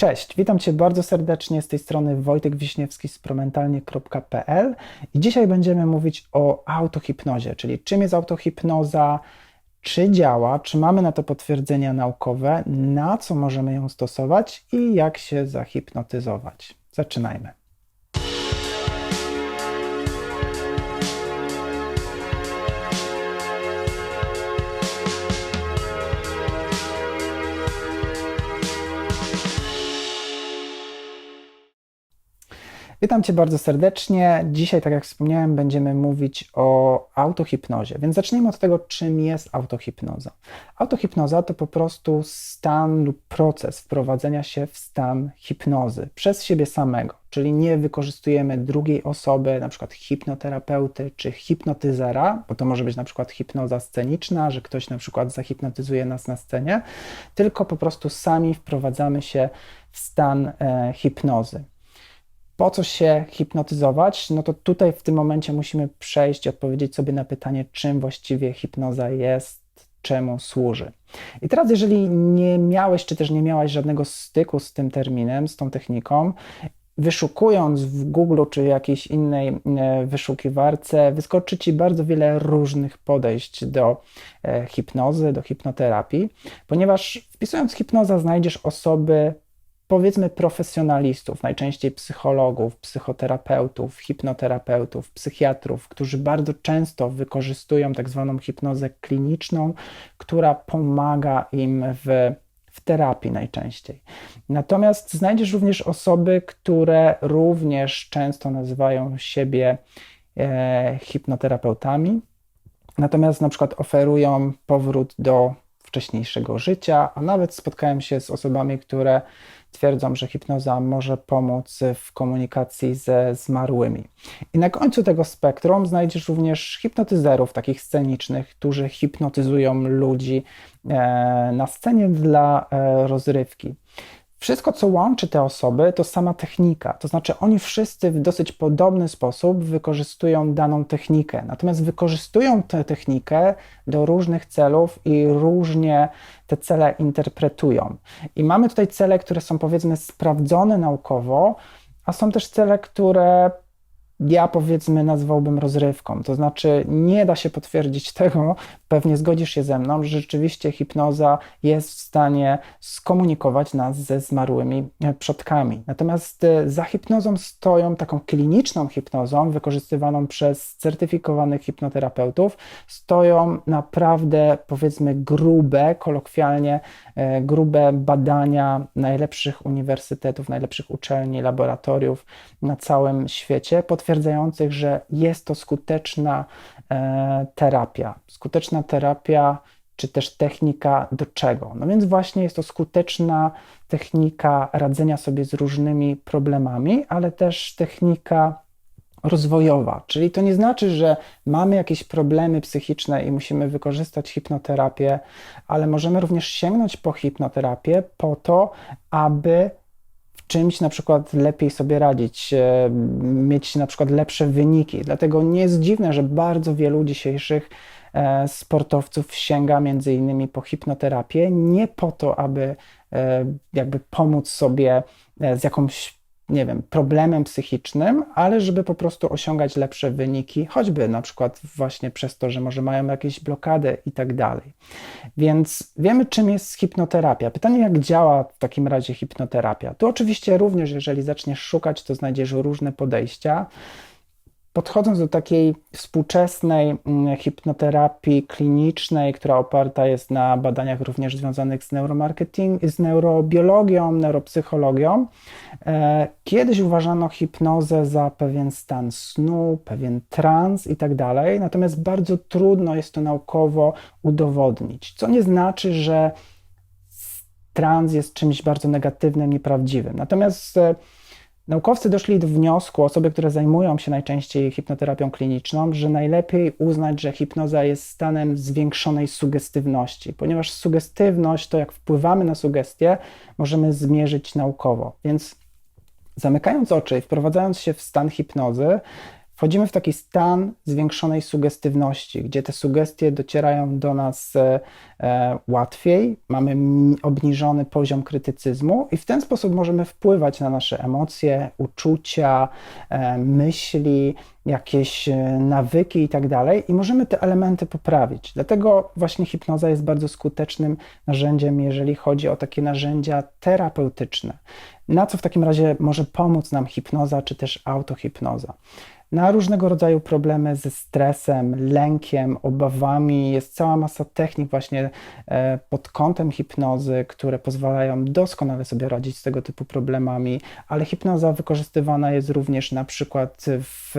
Cześć, witam Cię bardzo serdecznie z tej strony Wojtek Wiśniewski z promentalnie.pl i dzisiaj będziemy mówić o autohipnozie, czyli czym jest autohipnoza, czy działa, czy mamy na to potwierdzenia naukowe, na co możemy ją stosować i jak się zahipnotyzować. Zaczynajmy. Witam Cię bardzo serdecznie. Dzisiaj, tak jak wspomniałem, będziemy mówić o autohipnozie. Więc zacznijmy od tego, czym jest autohipnoza. Autohipnoza to po prostu stan lub proces wprowadzenia się w stan hipnozy przez siebie samego, czyli nie wykorzystujemy drugiej osoby, na przykład hipnoterapeuty czy hipnotyzera, bo to może być na przykład hipnoza sceniczna, że ktoś na przykład zahipnotyzuje nas na scenie, tylko po prostu sami wprowadzamy się w stan e, hipnozy po co się hipnotyzować, no to tutaj w tym momencie musimy przejść i odpowiedzieć sobie na pytanie, czym właściwie hipnoza jest, czemu służy. I teraz, jeżeli nie miałeś, czy też nie miałaś żadnego styku z tym terminem, z tą techniką, wyszukując w Google czy jakiejś innej e, wyszukiwarce, wyskoczy Ci bardzo wiele różnych podejść do e, hipnozy, do hipnoterapii, ponieważ wpisując hipnoza znajdziesz osoby powiedzmy profesjonalistów, najczęściej psychologów, psychoterapeutów, hipnoterapeutów, psychiatrów, którzy bardzo często wykorzystują tak zwaną hipnozę kliniczną, która pomaga im w w terapii najczęściej. Natomiast znajdziesz również osoby, które również często nazywają siebie e, hipnoterapeutami, natomiast na przykład oferują powrót do wcześniejszego życia, a nawet spotkałem się z osobami, które twierdzą, że hipnoza może pomóc w komunikacji ze zmarłymi. I na końcu tego spektrum znajdziesz również hipnotyzerów, takich scenicznych, którzy hipnotyzują ludzi e, na scenie dla e, rozrywki. Wszystko, co łączy te osoby, to sama technika. To znaczy, oni wszyscy w dosyć podobny sposób wykorzystują daną technikę. Natomiast wykorzystują tę technikę do różnych celów i różnie te cele interpretują. I mamy tutaj cele, które są powiedzmy sprawdzone naukowo, a są też cele, które ja powiedzmy nazwałbym rozrywką. To znaczy, nie da się potwierdzić tego, pewnie zgodzisz się ze mną, że rzeczywiście hipnoza jest w stanie skomunikować nas ze zmarłymi e, przodkami. Natomiast e, za hipnozą stoją taką kliniczną hipnozą, wykorzystywaną przez certyfikowanych hipnoterapeutów, stoją naprawdę powiedzmy grube, kolokwialnie e, grube badania najlepszych uniwersytetów, najlepszych uczelni, laboratoriów na całym świecie, potwierdzających, że jest to skuteczna terapia. Skuteczna terapia czy też technika do czego? No więc właśnie jest to skuteczna technika radzenia sobie z różnymi problemami, ale też technika rozwojowa, czyli to nie znaczy, że mamy jakieś problemy psychiczne i musimy wykorzystać hipnoterapię, ale możemy również sięgnąć po hipnoterapię po to, aby czymś na przykład lepiej sobie radzić, e, mieć na przykład lepsze wyniki. Dlatego nie jest dziwne, że bardzo wielu dzisiejszych E, sportowców sięga między innymi po hipnoterapię, nie po to, aby e, jakby pomóc sobie z jakąś nie wiem, problemem psychicznym, ale żeby po prostu osiągać lepsze wyniki, choćby na przykład właśnie przez to, że może mają jakieś blokady i tak dalej. Więc wiemy, czym jest hipnoterapia. Pytanie, jak działa w takim razie hipnoterapia? Tu oczywiście również, jeżeli zaczniesz szukać, to znajdziesz różne podejścia. Podchodząc do takiej współczesnej mm, hipnoterapii klinicznej, która oparta jest na badaniach również związanych z neuromarketing, z neurobiologią, neuropsychologią, e, kiedyś uważano hipnozę za pewien stan snu, pewien trans i tak dalej, natomiast bardzo trudno jest to naukowo udowodnić, co nie znaczy, że trans jest czymś bardzo negatywnym, nieprawdziwym. Natomiast e, Naukowcy doszli do wniosku, osoby, które zajmują się najczęściej hipnoterapią kliniczną, że najlepiej uznać, że hipnoza jest stanem zwiększonej sugestywności, ponieważ sugestywność, to jak wpływamy na sugestie, możemy zmierzyć naukowo. Więc zamykając oczy i wprowadzając się w stan hipnozy, wchodzimy w taki stan zwiększonej sugestywności, gdzie te sugestie docierają do nas e, e, łatwiej, mamy obniżony poziom krytycyzmu i w ten sposób możemy wpływać na nasze emocje, uczucia, e, myśli, jakieś nawyki i tak dalej, i możemy te elementy poprawić. Dlatego właśnie hipnoza jest bardzo skutecznym narzędziem, jeżeli chodzi o takie narzędzia terapeutyczne. Na co w takim razie może pomóc nam hipnoza czy też autohipnoza? Na różnego rodzaju problemy ze stresem, lękiem, obawami. Jest cała masa technik właśnie e, pod kątem hipnozy, które pozwalają doskonale sobie radzić z tego typu problemami, ale hipnoza wykorzystywana jest również na przykład w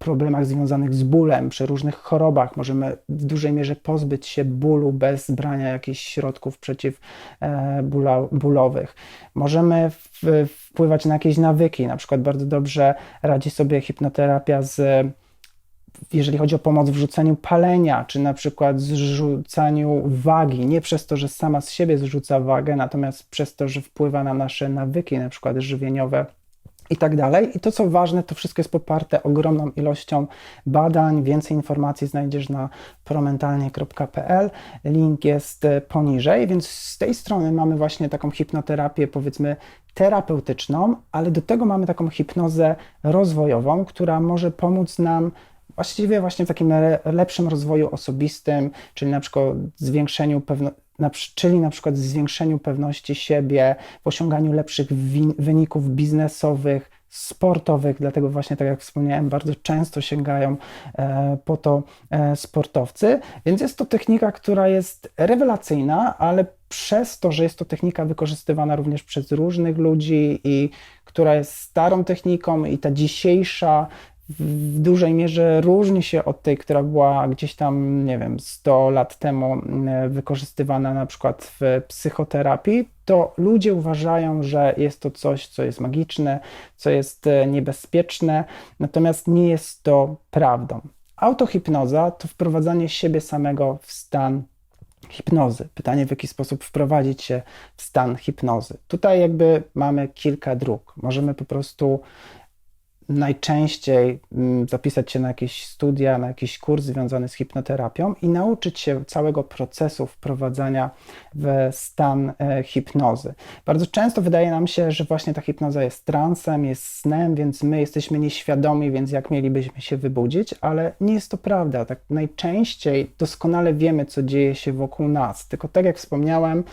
problemach związanych z bólem, przy różnych chorobach. Możemy w dużej mierze pozbyć się bólu bez brania jakichś środków przeciwbólowych. Możemy wpływać na jakieś nawyki, na przykład bardzo dobrze radzi sobie hipnoterapia z jeżeli chodzi o pomoc w rzuceniu palenia, czy na przykład zrzucaniu wagi, nie przez to, że sama z siebie zrzuca wagę, natomiast przez to, że wpływa na nasze nawyki, na przykład żywieniowe i tak dalej. I to, co ważne, to wszystko jest poparte ogromną ilością badań. Więcej informacji znajdziesz na promentalnie.pl. Link jest e, poniżej, więc z tej strony mamy właśnie taką hipnoterapię, powiedzmy, terapeutyczną, ale do tego mamy taką hipnozę rozwojową, która może pomóc nam właściwie właśnie w takim lepszym rozwoju osobistym, czyli na przykład zwiększeniu pewności czyli na przykład zwiększeniu pewności siebie, w osiąganiu lepszych wyników biznesowych, sportowych, dlatego właśnie, tak jak wspomniałem, bardzo często sięgają e, po to e, sportowcy, więc jest to technika, która jest rewelacyjna, ale przez to, że jest to technika wykorzystywana również przez różnych ludzi i która jest starą techniką i ta dzisiejsza w dużej mierze różni się od tej, która była gdzieś tam, nie wiem, 100 lat temu mm, wykorzystywana na przykład w psychoterapii, to ludzie uważają, że jest to coś, co jest magiczne, co jest e, niebezpieczne, natomiast nie jest to prawdą. Autohipnoza to wprowadzanie siebie samego w stan hipnozy. Pytanie, w jaki sposób wprowadzić się w stan hipnozy. Tutaj jakby mamy kilka dróg. Możemy po prostu najczęściej mm, zapisać się na jakieś studia, na jakiś kurs związany z hipnoterapią i nauczyć się całego procesu wprowadzania w stan e, hipnozy. Bardzo często wydaje nam się, że właśnie ta hipnoza jest transem, jest snem, więc my jesteśmy nieświadomi, więc jak mielibyśmy się wybudzić, ale nie jest to prawda. Tak najczęściej doskonale wiemy, co dzieje się wokół nas. Tylko tak jak wspomniałem,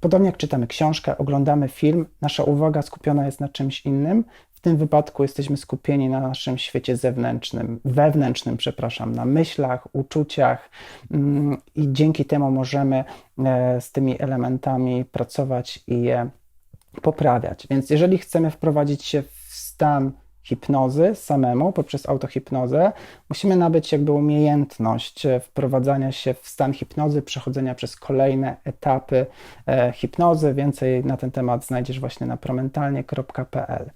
Podobnie jak czytamy książkę, oglądamy film, nasza uwaga skupiona jest na czymś innym, tym wypadku jesteśmy skupieni na naszym świecie zewnętrznym, wewnętrznym, przepraszam, na myślach, uczuciach mm, i dzięki temu możemy e, z tymi elementami pracować i je poprawiać. Więc jeżeli chcemy wprowadzić się w stan hipnozy samemu, poprzez autohipnozę, musimy nabyć jakby umiejętność e, wprowadzania się w stan hipnozy, przechodzenia przez kolejne etapy e, hipnozy. Więcej na ten temat znajdziesz właśnie na promentalnie.pl.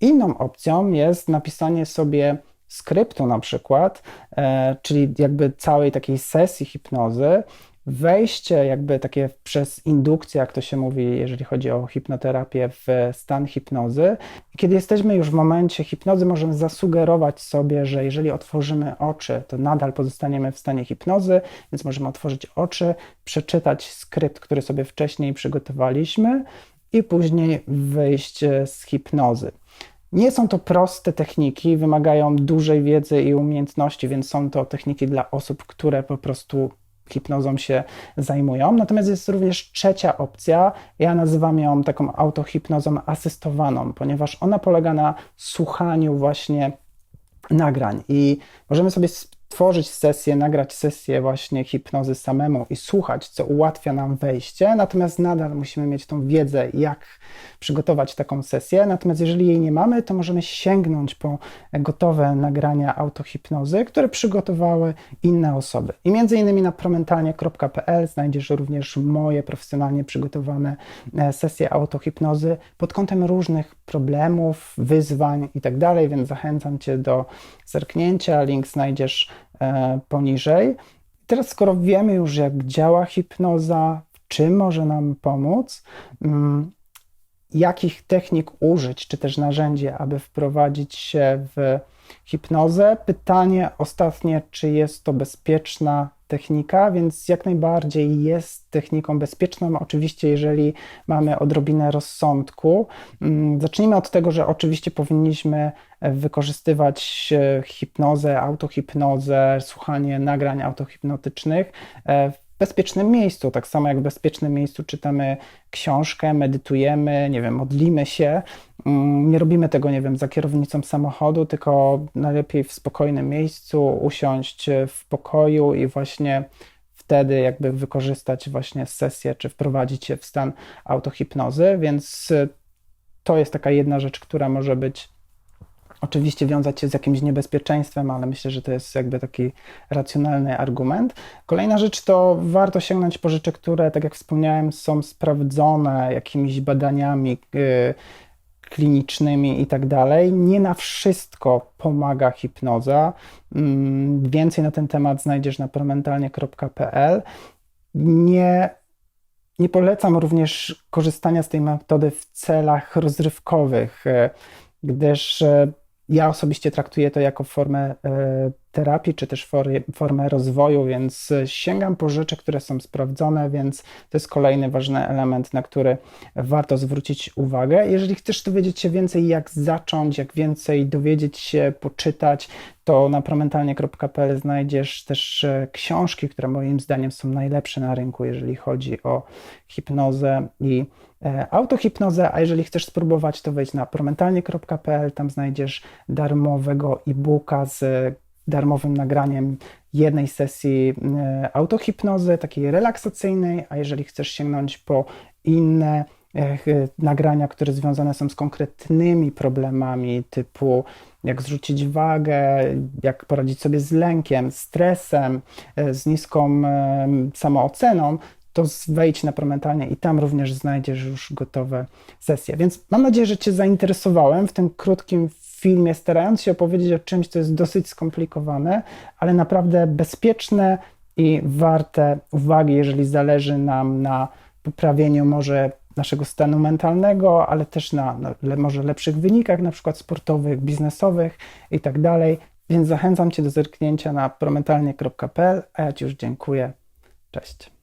Inną opcją jest napisanie sobie skryptu na przykład, e, czyli jakby całej takiej sesji hipnozy, wejście jakby takie przez indukcję, jak to się mówi, jeżeli chodzi o hipnoterapię, w stan hipnozy. Kiedy jesteśmy już w momencie hipnozy, możemy zasugerować sobie, że jeżeli otworzymy oczy, to nadal pozostaniemy w stanie hipnozy, więc możemy otworzyć oczy, przeczytać skrypt, który sobie wcześniej przygotowaliśmy i później wyjść z hipnozy. Nie są to proste techniki, wymagają dużej wiedzy i umiejętności, więc są to techniki dla osób, które po prostu hipnozą się zajmują. Natomiast jest również trzecia opcja. Ja nazywam ją taką autohipnozą asystowaną, ponieważ ona polega na słuchaniu właśnie nagrań i możemy sobie tworzyć sesję, nagrać sesję właśnie hipnozy samemu i słuchać, co ułatwia nam wejście, natomiast nadal musimy mieć tą wiedzę, jak przygotować taką sesję. Natomiast jeżeli jej nie mamy, to możemy sięgnąć po gotowe nagrania autohipnozy, które przygotowały inne osoby. I między innymi na promentalnie.pl znajdziesz również moje profesjonalnie przygotowane e, sesje autohipnozy pod kątem różnych problemów, wyzwań itd., tak więc zachęcam Cię do zerknięcia. Link znajdziesz poniżej. Teraz, skoro wiemy już, jak działa hipnoza, czym może nam pomóc, mm, jakich technik użyć, czy też narzędzie, aby wprowadzić się w hipnozę. Pytanie ostatnie, czy jest to bezpieczna technika, więc jak najbardziej jest techniką bezpieczną. Oczywiście, jeżeli mamy odrobinę rozsądku. Mm, zacznijmy od tego, że oczywiście powinniśmy wykorzystywać e, hipnozę, autohipnozę, słuchanie nagrań autohipnotycznych e, w bezpiecznym miejscu. Tak samo jak w bezpiecznym miejscu czytamy książkę, medytujemy, nie wiem, modlimy się. Mm, nie robimy tego, nie wiem, za kierownicą samochodu, tylko najlepiej w spokojnym miejscu, usiąść w pokoju i właśnie wtedy jakby wykorzystać właśnie sesję, czy wprowadzić się w stan autohipnozy, więc to jest taka jedna rzecz, która może być oczywiście wiązać się z jakimś niebezpieczeństwem, ale myślę, że to jest jakby taki racjonalny argument. Kolejna rzecz to warto sięgnąć po rzeczy, które, tak jak wspomniałem, są sprawdzone jakimiś badaniami yy, klinicznymi i tak dalej. Nie na wszystko pomaga hipnoza. Yy, więcej na ten temat znajdziesz na promentalnie.pl. Nie nie polecam również korzystania z tej metody w celach rozrywkowych, y, gdyż y, ja osobiście traktuję to jako formę e, terapii, czy też formę rozwoju, więc sięgam po rzeczy, które są sprawdzone, więc to jest kolejny ważny element, na który warto zwrócić uwagę. Jeżeli chcesz dowiedzieć się więcej, jak zacząć, jak więcej dowiedzieć się, poczytać, to na promentalnie.pl znajdziesz też e, książki, które moim zdaniem są najlepsze na rynku, jeżeli chodzi o hipnozę i e, autohipnozę, a jeżeli chcesz spróbować, to wejdź na promentalnie.pl, tam znajdziesz darmowego e-booka z darmowym nagraniem jednej sesji e, autohipnozy, takiej relaksacyjnej, a jeżeli chcesz sięgnąć po inne e, nagrania, które związane są z konkretnymi problemami, typu jak zrzucić wagę, jak poradzić sobie z lękiem, stresem, e, z niską samooceną, to wejdź na Promentalnie i tam również znajdziesz już gotowe sesje. Więc mam nadzieję, że Cię zainteresowałem w tym krótkim filmie, starając się opowiedzieć o czymś, co jest dosyć skomplikowane, ale naprawdę bezpieczne i warte uwagi, jeżeli zależy nam na poprawieniu może naszego stanu mentalnego, ale też na, na może lepszych wynikach, na przykład sportowych, biznesowych i tak dalej. Więc zachęcam Cię do zerknięcia na promentalnie.pl, a ja Ci już dziękuję. Cześć.